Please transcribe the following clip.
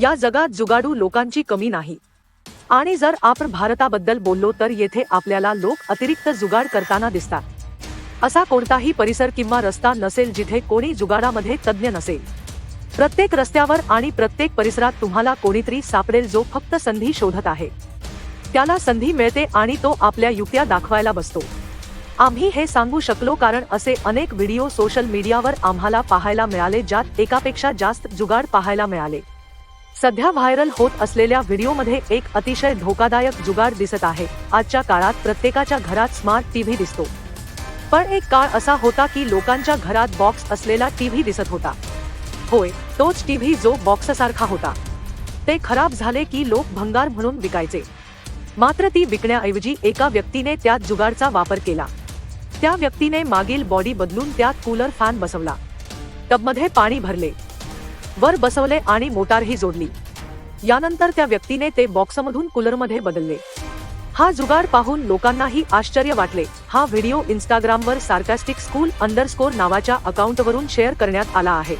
या जगात जुगाडू लोकांची कमी नाही. आणि जर आपण भारताबद्दल बोललो तर येथे आपल्याला लोक अतिरिक्त जुगाड करताना दिसतात. असा कोणताही परिसर किंवा रस्ता नसेल जिथे कोणी जुगाडामध्ये तज्ज्ञ नसेल. प्रत्येक रस्त्यावर आणि प्रत्येक परिसरात तुम्हाला कोणीतरी सापडेल जो फक्त संधी शोधत आहे. त्याला संधी मिळते आणि तो आपल्या युक्त्या दाखवायला बसतो. आम्ही हे सांगू शकलो कारण असे अनेक व्हिडिओ सोशल मीडियावर आम्हाला पाहायला मिळाले ज्यात एकापेक्षा जास्त जुगाड पाहायला मिळाले. सध्या व्हायरल होत असलेल्या व्हिडिओमध्ये एक अतिशय धोकादायक जुगाड दिसत आहे. आजच्या काळात प्रत्येकाच्या घरात स्मार्ट टीव्ही दिसतो. पण एक काळ असा होता की लोकांच्या घरात बॉक्स असलेला टीव्ही दिसत होता. होय तोच टीव्ही जो बॉक्ससारखा होता. ते खराब झाले की लोक भंगार म्हणून विकायचे. मात्र ती विकण्याऐवजी एका व्यक्तीने त्यात जुगाडचा वापर केला. त्या व्यक्तीने मागील बॉडी बदलून त्यात कूलर फॅन बसवला. टबमध्ये पाणी भरले. वर बसवले आणि मोटारही जोडली. यानंतर त्या व्यक्तीने ते बॉक्समधून कूलरमध्ये बदलले. हा जुगाड पाहून लोकांनाही आश्चर्य वाटले. हा व्हिडिओ इंस्टाग्रामवर सार्कास्टिक स्कूल अंडरस्कोर नावाच्या अकाउंटवरून शेअर करण्यात आला आहे.